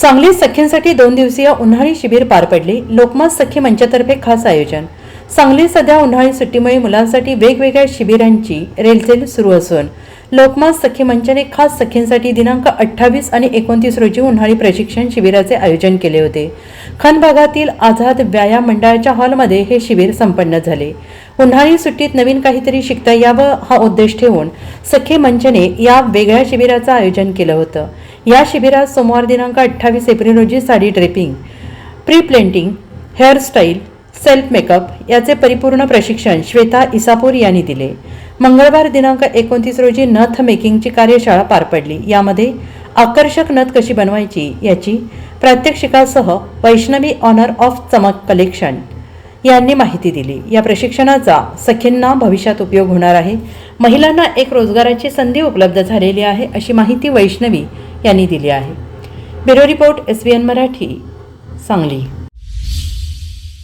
सांगली सख्यांसाठी दोन दिवसीय उन्हाळी शिबिर पार पडले. लोकमत सखी मंचातर्फे खास आयोजन. सांगलीत सध्या उन्हाळी सुट्टीमुळे मुलांसाठी वेगवेगळ्या शिबिरांची रेलचेल सुरू असून लोकमत सखी मंचाने खास सखींसाठी दिनांक अठ्ठावीस आणि एकोणतीस रोजी उन्हाळी प्रशिक्षण शिबिराचे आयोजन केले होते. खन भागातील आझाद व्यायाम मंडळाच्या हॉलमध्ये हे शिबिर संपन्न झाले. उन्हाळी सुट्टीत नवीन काहीतरी शिकता यावं हा उद्देश ठेवून सखी मंचने या वेगळ्या शिबिराचं आयोजन केलं होतं. या शिबिरात सोमवार दिनांक अठ्ठावीस एप्रिल रोजी sari draping pre pleating hairstyle self makeup याचे परिपूर्ण प्रशिक्षण श्वेता इसापूर यांनी दिले. मंगळवार दिनांक एकोणतीस रोजी नथ मेकिंगची कार्यशाळा पार पडली. यामध्ये आकर्षक नथ कशी बनवायची याची प्रात्यक्षिकासह Vaishnavi owner of Chamak collection यांनी माहिती दिली. या प्रशिक्षणाचा सखींना भविष्यात उपयोग होणार आहे. महिलांना एक रोजगाराची संधी उपलब्ध झालेली आहे अशी माहिती वैष्णवी यांनी दिली आहे. Bureau report S Marathi Sangli.